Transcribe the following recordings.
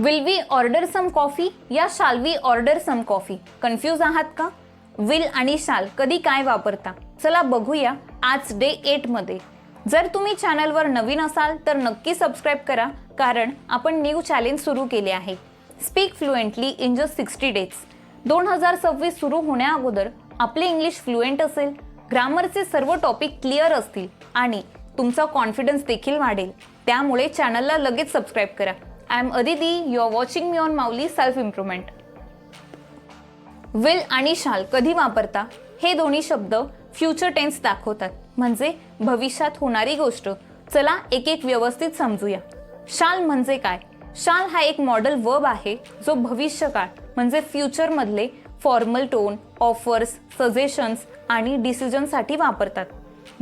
Will we order some coffee या shall we order some coffee confuse आहात का? Will आणि शाल कधी काय वापरता? चला बघूया आज डे एटमध्ये जर तुम्ही चॅनलवर नवीन असाल तर नक्की सबस्क्राईब करा कारण आपण न्यू चॅलेंज सुरू केले आहे. Speak fluently in just sixty days दोन हजार सव्वीस सुरू होण्याअगोदर आपले इंग्लिश फ्लुएंट असेल ग्रामरचे सर्व टॉपिक क्लिअर असतील आणि तुमचा कॉन्फिडन्स देखील वाढेल. त्यामुळे चॅनलला लगेच सबस्क्राईब करा. I am Aditi you are watching me on Mauli self improvement will आणि शाल कधी वापरता? हे दोन्ही शब्द फ्युचर टेन्स दाखवतात. म्हणजे भविष्यात होणारी गोष्ट. चला एक एक व्यवस्थित समजूया. शाल म्हणजे काय? शाल हा एक मॉडेल वर्ब आहे जो भविष्यकाळ म्हणजे फ्युचरमधले फॉर्मल टोन ऑफर्स सजेशन्स आणि डिसिजनसाठी वापरतात.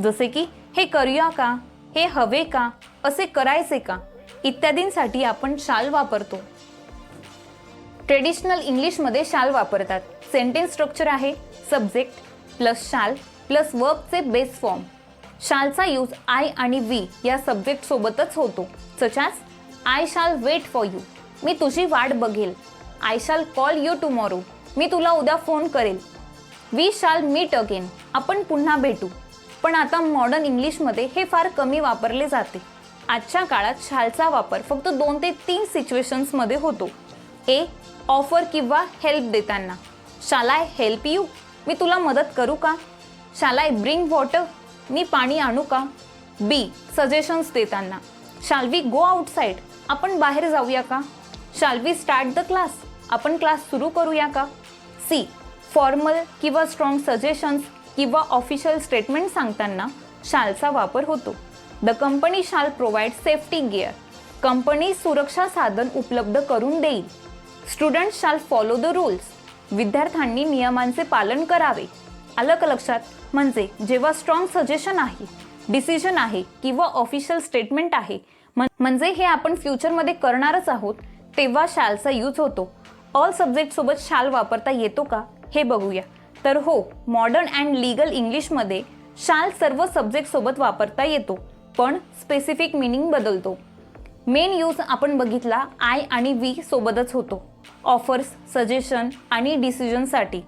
जसे की हे करूया का? हे हवे का? असे करायचे का? इत्यादींसाठी आपण शाल वापरतो. ट्रेडिशनल इंग्लिशमध्ये शाल वापरतात. सेंटेन्स स्ट्रक्चर आहे सब्जेक्ट प्लस शाल प्लस वर्बचे बेस फॉर्म शालचा यूज आय आणि वी या सब्जेक्टसोबतच होतो such as I shall wait for you मी तुझी वाट बघेल. आय शाल कॉल यू टुमॉरो मी तुला उद्या फोन करेल. वी शाल मीट अगेन आपण पुन्हा भेटू. पण आता मॉडर्न इंग्लिशमध्ये हे फार कमी वापरले जाते. आजच्या काळात शालचा वापर फक्त दोन ते तीन सिच्युएशन्समध्ये होतो. ए ऑफर किंवा हेल्प देताना. शाल आय हेल्प यू मी तुला मदत करू का? शाल आय ब्रिंग वॉटर मी पाणी आणू का? बी सजेशन्स देताना. शाल वी गो आउटसाईड आपण बाहेर जाऊया का? Shall we start the class आपण क्लास सुरू करूया का? सी फॉर्मल किंवा स्ट्रॉंग सजेशन्स किंवा ऑफिशियल स्टेटमेंट सांगताना शालचा वापर होतो. The company shall provide safety gear company सुरक्षा साधन उपलब्ध करून देईल. Student shall follow the rules विद्यार्थ्यांनी नियमांचे पालन करावे. आलं लक्षात म्हणजे जेव्हा स्ट्रॉंग सजेशन आहे डिसिजन आहे किंवा ऑफिशियल स्टेटमेंट आहे म्हणजे हे आपण फ्युचरमध्ये करणारच आहोत तेव्हा शालचा यूज होतो. ऑल सब्जेक्ट सोबत शाल वापरता येतो का हे बघूया. तर हो मॉडर्न अँड लीगल इंग्लिशमध्ये शाल सर्व सब्जेक्ट सोबत वापरता येतो. पण स्पेसिफिक मिनिंग बदलतो. मेन यूज आपण बघितला आय आणि वी सोबतच होतो. ऑफर्स सजेशन आणि डिसिजनसाठी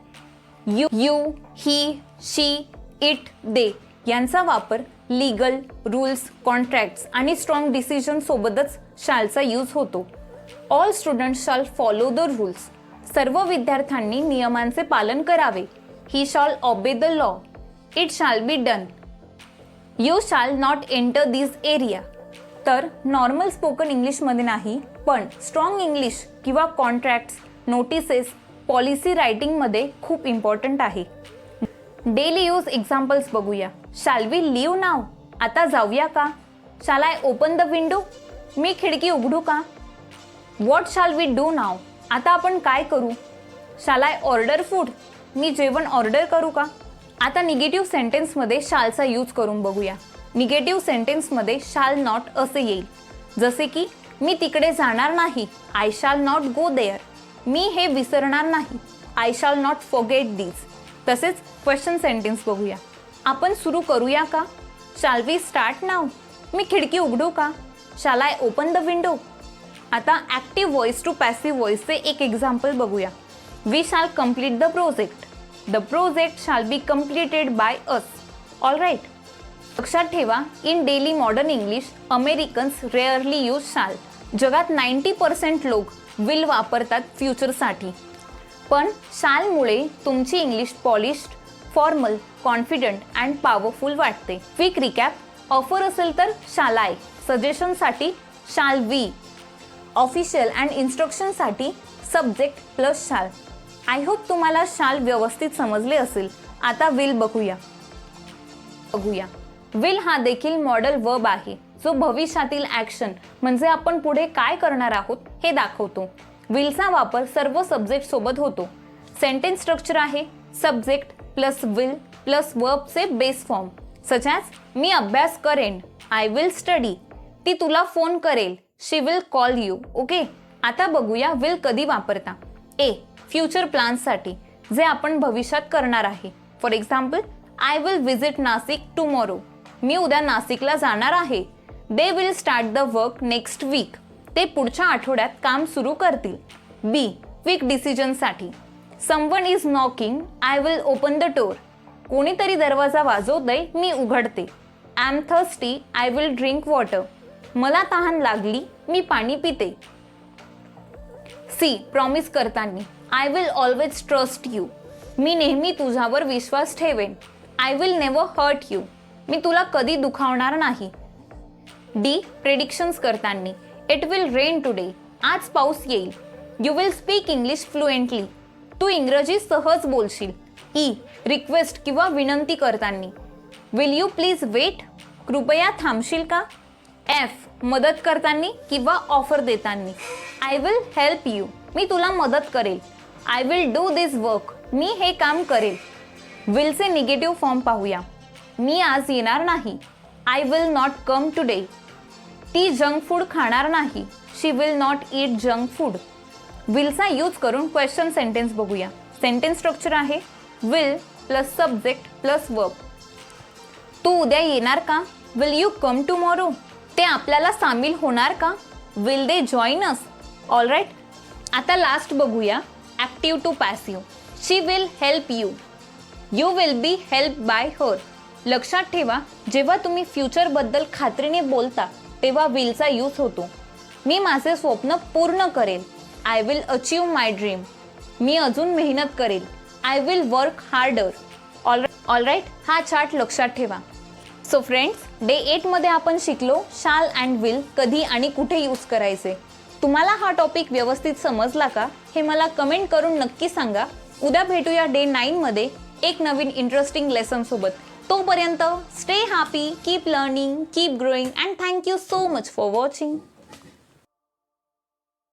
you you he she it they यांचा वापर लीगल रूल्स कॉन्ट्रॅक्ट्स आणि स्ट्रॉंग डिसिजन सोबतच शालचा यूज होतो. All student shall follow the rules सर्व विद्यार्थ्यांनी नियमांचे पालन करावे. He shall obey the law it shall be done you shall not enter this area तर नॉर्मल स्पोकन इंग्लिशमध्ये नाही पण स्ट्रॉंग इंग्लिश किंवा कॉन्ट्रॅक्ट्स नोटिसेस पॉलिसी रायटिंगमध्ये खूप इम्पॉर्टंट आहे. डेली यूज एक्झाम्पल्स बघूया. शाल वी लिव नाव आता जाऊया का? Shall I open the window मी खिडकी उघडू का? वॉट शाल वी डू नाव आता आपण काय करू? शाल आय ऑर्डर फूड मी जेवण ऑर्डर करू का? आता निगेटिव्ह सेंटेन्समध्ये शालचा यूज करून बघूया. निगेटिव्ह सेंटेन्समध्ये शाल नॉट असे येईल. जसे की मी तिकडे जाणार नाही. आय शाल नॉट गो देअर मी हे विसरणार नाही. आय शाल नॉट फॉगेट दिस तसेच क्वेश्चन सेंटेन्स बघूया. आपण सुरू करूया का? शाल वी स्टार्ट नाव मी खिडकी उघडू का? Shall I open the window आता ॲक्टिव्ह व्हॉइस टू पॅसिव्ह व्हॉइसचे एक एक्झाम्पल बघूया. We shall complete the project the project shall be completed by us all right लक्षात ठेवा in daily modern English Americans rarely use shall जगात ninety percent लोक will वापरतात फ्युचरसाठी पण शालमुळे तुमची English polished formal confident and powerful वाटते. Quick recap offer असेल तर शालाय सजेशनसाठी shall we official and इन्स्ट्रक्शनसाठी subject plus shall I hope तुम्हाला शाल व्यवस्थित समजले असेल. आता विल बघूया. बघूया. विल हा देखील मॉडल वर्ब आहे. जो भविष्यातील ॲक्शन म्हणजे आपण पुढे काय करणार आहोत हे दाखवतो. विलचा वापर सर्व सब्जेक्ट सोबत होतो. सेंटेन्स स्ट्रक्चर आहे. सब्जेक्ट प्लस विल प्लस वर्बचे बेस फॉर्म सचाच मी अभ्यास करेन. आय विल स्टडी ती तुला फोन करेल. She will call you okay आता बघूया विल कधी वापरता. ए फ्युचर प्लान्ससाठी जे आपण भविष्यात करणार आहे. For example I will visit Nashik tomorrow मी उद्या नाशिकला जाणार आहे. They will start the work next week ते पुढच्या आठवड्यात काम सुरू करतील. बी quick डिसिजनसाठी someone is knocking I will open the door कोणीतरी दरवाजा वाजवतंय मी उघडते. I am thirsty I will drink water मला तहान लागली मी पाणी पिते. सी प्रॉमिस करताना. I will always trust you मी नेहमी तुझ्यावर विश्वास ठेवेन. I will never hurt you मी तुला कधी दुखावणार नाही. डी प्रेडिक्शन्स करताना. इट विल रेन टुडे आज पाऊस येईल. You will speak English fluently तू इंग्रजी सहज बोलशील. E. ई रिक्वेस्ट किंवा विनंती करताना. विल यू प्लीज वेट कृपया थांबशील का? एफ मदत करताना किंवा ऑफर देताना. आय विल हेल्प यू मी तुला मदत करेल. I will do this work मी हे काम करेल विलचे निगेटिव्ह फॉर्म पाहूया. मी आज येणार नाही. I will not come today ती जंक फूड खाणार नाही. She will not eat junk food विलचा use करून क्वेश्चन सेंटेन्स बघूया. सेंटेन्स स्ट्रक्चर आहे. Will plus subject plus work तू उद्या येणार का? विल यू कम टुमॉरो ते आपल्याला सामील होणार का? Will they join us all right आता लास्ट बघूया. Active to passive she will help you you will be help by her लक्षात ठेवा जेव्हा तुम्ही फ्युचरबद्दल खात्रीने बोलता तेव्हा विलचा यूज होतो. मी माझे स्वप्न पूर्ण करेल. I will achieve my dream मी अजून मेहनत करेल. I will work harder all alright हा चार्ट लक्षात ठेवा. सो फ्रेंड्स डे एटमध्ये आपण शिकलो शाल अँड विल कधी आणि कुठे यूज करायचे. तुम्हाला हा टॉपिक व्यवस्थित समजला का? हे मला कमेंट करून नक्की सांगा. उद्या भेटूया डे नाईनमध्ये एक नवीन इंटरेस्टिंग लेसनसोबत तोपर्यंत stay happy keep learning keep growing and thank you so much for watching